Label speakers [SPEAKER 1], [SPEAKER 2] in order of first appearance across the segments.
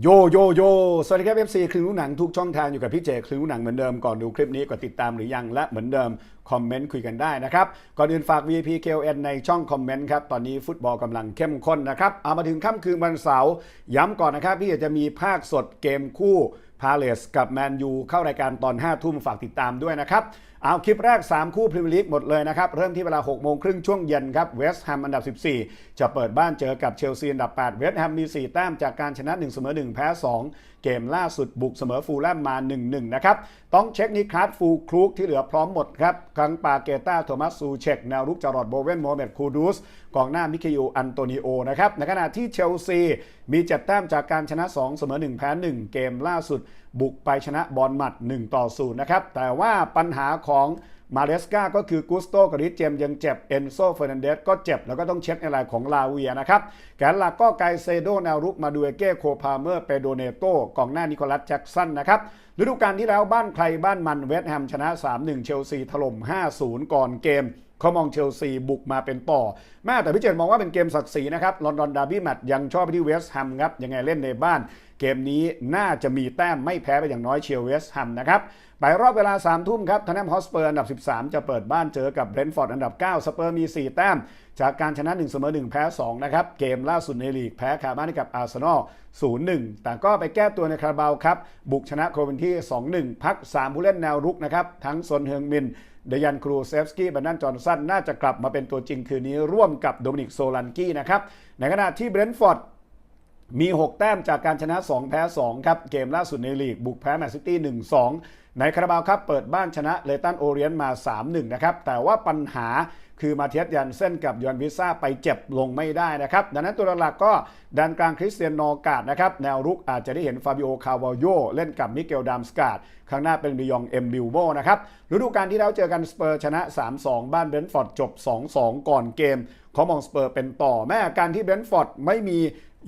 [SPEAKER 1] โยโยโย สวัสดีครับเอฟซีคลิปหนังทุกช่องทางอยู่กับพี่เจคลิปหนังเหมือนเดิมก่อนดูคลิปนี้กดติดตามหรือยังและเหมือนเดิมคอมเมนต์คุยกันได้นะครับ ก่อนอื่นฝาก VIP KLN ในช่องคอมเมนต์ครับ ตอนนี้ฟุตบอลกำลังเข้มข้นนะครับ เอามาถึงค่ำคืนวันเสาร์ย้ำก่อนนะครับ พี่จะมีภาคสดเกมคู่ พาเลสกับแมนยูเข้ารายการตอน 5 ทุ่มฝากติดตามด้วยนะครับ เอาคลิปแรก 3 คู่พรีเมียร์ลีกหมดเลยนะครับ เริ่มที่เวลา 6 โมงครึ่งช่วงเย็นครับเวสต์แฮมอันดับ 14 จะเปิดบ้านเจอกับเชลซีอันดับ 8 เวสต์แฮมมี 4 แต้มจากการชนะ 1 เสมอ 1 แพ้ 2 เกมล่าสุดบุกเสมอฟูลแลมมา 1-1 นะครับ ต้องเช็คนิคาร์ฟูลครูกที่เหลือพร้อมหมดครับทั้งปาเกต้าโทมัสซูเช็กแนวรุกจารอดโบเวนโมเมดคูดูสกองหน้ามิเคยูอันโตนิโอนะครับในขณะที่เชลซีมี7แต้มจากการชนะ 2 เสมอ 1 แพ้ 1 เกมล่าสุดบุกไปชนะบอลหมัด 1 ต่อ 0 นะครับ แต่ว่าปัญหาของมาเลสกาก็คือกุสโตกริเจมยังเจ็บ เอนโซเฟอร์นันเดสก็เจ็บ แล้วก็ต้องเช็คในรายของลาเวียนะครับ แกนหลักก็ไกเซโดแนวรุกมาดูเอเก้โคพาเมอร์เปโดเนโตกองหน้านิโคลัสแจ็กสันนะครับฤดูกาลที่แล้วบ้านใครบ้านมันเวสต์แฮมชนะ 3-1 เชลซีถล่ม 5-0 ก่อนเกม เขามองเชลซีบุกมาเป็นต่อ แม่แต่พี่เจนมองว่าเป็นเกมศักดิ์ศรีนะครับลอนดอนดาร์บี้แมตช์ยังชอบไปที่เวสต์แฮมครับยังไงเล่นในบ้าน เกมนี้น่าจะมีแต้มไม่แพ้ไปอย่างน้อยเชียร์เวสต์แฮมนะครับไปรอบเวลา 3 ทุ่มครับทนแนมฮอสเปอร์อันดับ 13 จะเปิดบ้านเจอกับเบรนท์ฟอร์ดอันดับ 9 สเปอร์มี 4 แต้ม จากการชนะ 1 เสมอ 1 แพ้ 2 นะครับ เกมล่าสุดในลีกแพ้คาบ้านให้กับอาร์เซนอล 0-1 แต่ก็ไปแก้ตัวในคาราบาวครับ บุกชนะโคเวนที่ 2-1 พัก 3 ผู้เล่นแนวรุกนะครับ ทั้งซนเฮงมิน เดยันครูเซฟสกี้บันนันจอห์นสันน่าจะกลับมาเป็นตัวจริงคืนนี้ร่วมกับโดมินิกโซลันกี้นะครับ ในขณะที่เบรนท์ฟอร์ดมี 6 แต้มจากการชนะ 2 แพ้ 2 ครับ เกมล่าสุดในลีก บุกแพ้แมนซิตี้ 1-2 ในคาราบาวครับ เปิดบ้านชนะเลตันโอเรียนมา 3-1 นะครับ แต่ว่าปัญหา คือมาเทียสยันเส้นกับยอนวิซ่าไปเจ็บลงไม่ได้นะครับดังนั้นตัวหลักก็ดันกลางคริสเตียนนอร์กาดนะครับแนวรุกอาจจะได้เห็นฟาบิโอคาวาโยเล่นกับมิเกลดามสกาดข้างหน้าเป็นบิยองเอ็มบิลโบนะครับฤดูกาลที่แล้วเจอกันสเปอร์ชนะ 3-2 บ้านเบนท์ฟอร์ดจบ 2-2 ก่อนเกมเขามองสเปอร์เป็นต่อแม้การที่เบนท์ฟอร์ดไม่มี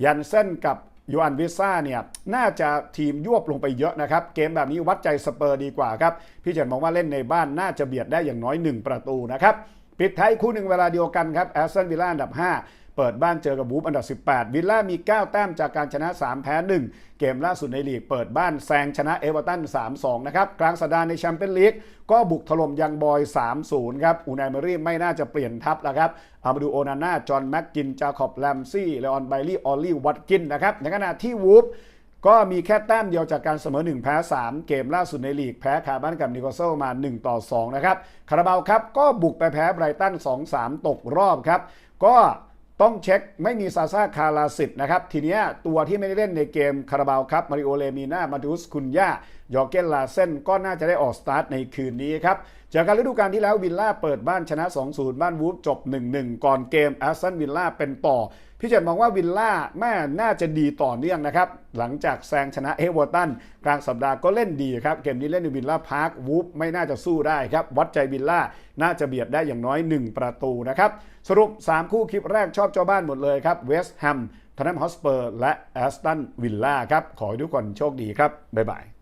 [SPEAKER 1] ยันเส้นกับยูอันวิซ่าเนี่ยน่าจะทีมยวบลงไปเยอะนะครับ เกมแบบนี้วัดใจสเปอร์ดีกว่าครับ พี่เจนมองว่าเล่นในบ้านน่าจะเบียดได้อย่างน้อย 1 ประตูนะครับ ปิดท้ายคู่หนึ่งเวลาเดียวกันครับแอสตันวิลล่าอันดับ 5 เปิดบ้านเจอกับบูฟอันดับ 18 วิลล่ามี 9 แต้มจากการชนะ 3 แพ้ 1 เกมล่าสุดในลีกเปิดบ้านแซงชนะเอเวอร์ตัน 3-2 นะครับ กลางสัปดาห์ในแชมเปี้ยนลีกก็บุกถล่มยังบอย 3-0 ครับ อูนายเมอรี่ไม่น่าจะเปลี่ยนทัพแล้วครับอามาดูโอนาน่า จอห์นแม็กกิน จาคอบแลมซี่เลออนไบลี่ ออลลี่ วัตกินนะครับ ในขณะที่วูฟ ก็มีแค่แต้มเดียวจากการเสมอ 1 แพ้ 3 เกมล่าสุดในลีกแพ้คาบ้านกับนิโคเซลมา 1 ต่อ 2 นะครับคาราบาวครับก็บุกไปแพ้ไบรตัน 2-3 ตกรอบครับ ก็ต้องเช็คไม่มีซาซาคาราสิตนะครับ ทีเนี้ยตัวที่ไม่ได้เล่นในเกมคาราบาวครับมาริโอเลมีนามาดูสคุนยายอเกนลาเซนก็น่าจะได้ออกสตาร์ทในคืนนี้ครับจากการฤดูกาลที่แล้ววิลล่าเปิดบ้านชนะ 2-0 บ้านวูฟจบ 1-1 ก่อนเกมแอสตันวิลล่าเป็นต่อ พี่เจตมองว่าวิลล่าแม่น่าจะดีต่อเนื่องนะครับ หลังจากแซงชนะเอเวอร์ตันกลางสัปดาห์ก็เล่นดีครับ เกมนี้เล่นในวิลล่าพาร์ควูฟไม่น่าจะสู้ได้ครับ วัดใจวิลล่าน่าจะเบียดได้อย่างน้อย 1 ประตูนะครับ สรุป 3 คู่คลิปแรกชอบเจ้าบ้านหมดเลยครับเวสต์แฮมทนแนมฮอสเปอร์และแอสตันวิลล่าครับขอให้ทุกคนโชคดีครับบ๊ายบาย